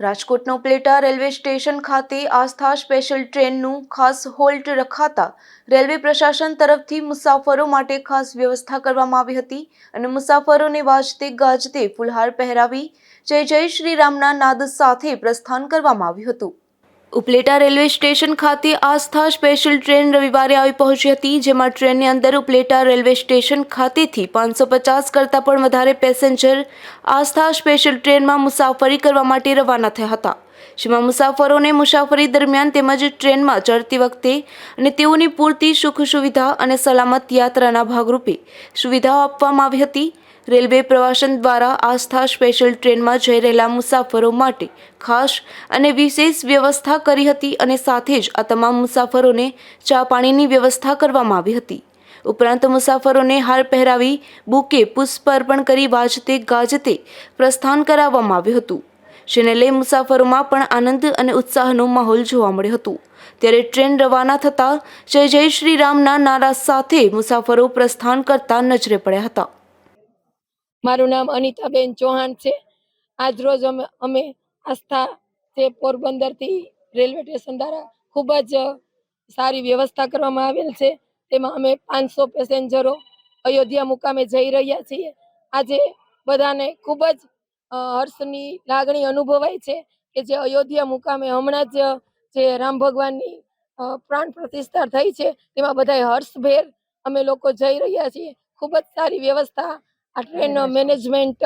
રાજકોટના પ્લેટા railway station ખાતે આસ્થા special ટ્રેનનું ખાસ હોલ્ટ રખાતા રેલવે પ્રશાસન તરફથી મુસાફરો માટે ખાસ વ્યવસ્થા કરવામાં આવી હતી અને મુસાફરોને વાજતે ગાજતે ફુલહાર પહેરાવી જય જય શ્રી રામના નાદ સાથે પ્રસ્થાન કરવામાં આવ્યું હતું. ઉપલેટા રેલવે સ્ટેશન ખાતે આસ્થા સ્પેશિયલ ટ્રેન રવિવારે આવી પહોંચી હતી, જેમાં ટ્રેનની અંદર ઉપલેટા રેલવે સ્ટેશન ખાતેથી પાંચસો પચાસ કરતાં પણ વધારે પેસેન્જર આસ્થા સ્પેશિયલ ટ્રેનમાં મુસાફરી કરવા માટે રવાના થયા હતા. જેમાં મુસાફરોને મુસાફરી દરમિયાન તેમજ ટ્રેનમાં ચડતી વખતે અને તેઓની પૂરતી સુખ સુવિધા અને સલામત યાત્રાના ભાગરૂપે સુવિધાઓ આપવામાં આવી હતી. રેલવે પ્રવાસન દ્વારા આસ્થા સ્પેશિયલ ટ્રેનમાં જઈ રહેલા મુસાફરો માટે ખાસ અને વિશેષ વ્યવસ્થા કરી હતી અને સાથે જ આ તમામ મુસાફરોને ચા પાણીની વ્યવસ્થા કરવામાં આવી હતી. ઉપરાંત મુસાફરોને હાર પહેરાવી બુકે પુષ્પ અર્પણ કરી વાજતે ગાજતે પ્રસ્થાન કરાવવામાં આવ્યું હતું. જેને લઈ મુસાફરોમાં પણ આનંદ અને ઉત્સાહનો માહોલ જોવા મળ્યો હતો. ત્યારે ટ્રેન રવાના થતાં જય જય શ્રી રામના નારા સાથે મુસાફરો પ્રસ્થાન કરતા નજરે પડ્યા હતા. મારું નામ અનિતાબેન ચૌહાણ છે. આજ રોજ અમે અમે આસ્થા જે પોરબંદરથી રેલવે સ્ટેશન દ્વારા ખૂબ જ સારી વ્યવસ્થા કરવામાં આવેલ છે. તેમાં અમે પાંચસો પેસેન્જરો અયોધ્યા મુકામે જઈ રહ્યા છીએ. આજે બધાને ખૂબ જ હર્ષની લાગણી અનુભવાય છે કે જે અયોધ્યા મુકામે હમણાં જ જે રામ ભગવાનની પ્રાણ પ્રતિષ્ઠા થઈ છે, તેમાં બધાએ હર્ષભેર અમે લોકો જઈ રહ્યા છીએ. ખૂબ જ સારી વ્યવસ્થા આ ટ્રેન મેનેજમેન્ટ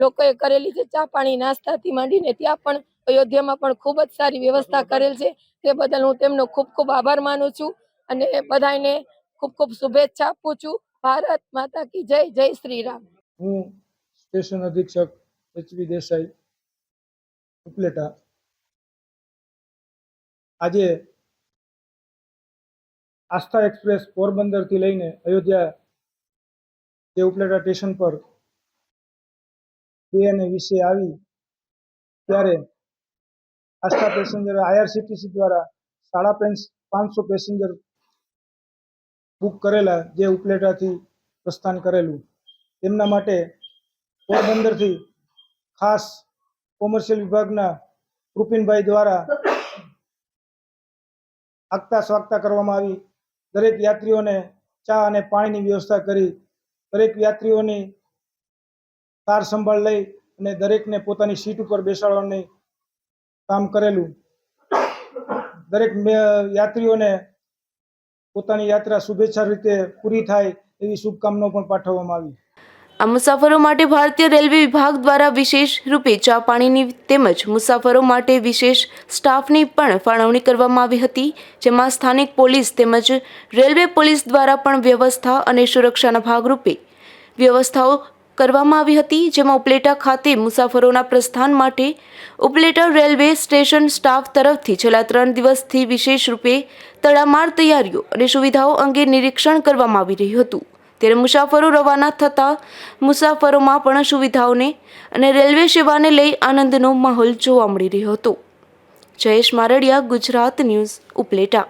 લોકોએ કરેલી છે ચા પાણી નાસ્તાથી માંડીને ત્યાં પણ અયોધ્યામાં પણ ખૂબ જ સારી વ્યવસ્થા કરેલ છે. તે બદલ હું તેમનો ખૂબ ખૂબ આભાર માનું છું અને બધાને ખૂબ ખૂબ શુભેચ્છા આપું છું. ભારત માતા કી જય જય શ્રી રામ. હું સ્ટેશન અધિક્ષક એચવી દેસાઈ ઉપલેટા. આજે આસ્થા એક્સપ્રેસ પોરબંદરથી લઈને અયોધ્યા જે ઉપલેટા સ્ટેશન પર બે અને વિશે આવી ત્યારે આસ્થા પેસેન્જર આઈઆરસીટીસી દ્વારા સાડા પાંચસો પેસેન્જર બુક કરેલા જે ઉપલેટાથી પ્રસ્થાન કરેલું. તેમના માટે પોરબંદરથી ખાસ કોમર્શિયલ વિભાગના રૂપિનભાઈ દ્વારા આગતા સ્વાગતા કરવામાં આવી. દરેક યાત્રીઓને ચા અને પાણીની વ્યવસ્થા કરી દરેક યાત્રીઓની કાર સંભાળ લઈ અને દરેકને પોતાની સીટ ઉપર બેસાડવાની કામ કરેલું. દરેક યાત્રીઓને પોતાની યાત્રા શુભેચ્છા રીતે પૂરી થાય એવી શુભકામનાઓ પણ પાઠવવામાં આવી. આ મુસાફરો માટે ભારતીય રેલવે વિભાગ દ્વારા વિશેષ રૂપે ચા પાણીની તેમજ મુસાફરો માટે વિશેષ સ્ટાફની પણ ફાળવણી કરવામાં આવી હતી, જેમાં સ્થાનિક પોલીસ તેમજ રેલવે પોલીસ દ્વારા પણ વ્યવસ્થા અને સુરક્ષાના ભાગરૂપે વ્યવસ્થાઓ કરવામાં આવી હતી, જેમાં ઉપલેટા ખાતે મુસાફરોના પ્રસ્થાન માટે ઉપલેટા રેલવે સ્ટેશન સ્ટાફ તરફથી છેલ્લા ત્રણ દિવસથી વિશેષ રૂપે તડામાર તૈયારીઓ અને સુવિધાઓ અંગે નિરીક્ષણ કરવામાં આવી રહ્યું હતું. ત્યારે મુસાફરો રવાના થતા મુસાફરોમાં પણ સુવિધાઓને અને રેલવે સેવાને લઈ આનંદનો માહોલ જોવા મળી રહ્યો હતો. જયેશ મારડિયા, ગુજરાત ન્યૂઝ, ઉપલેટા.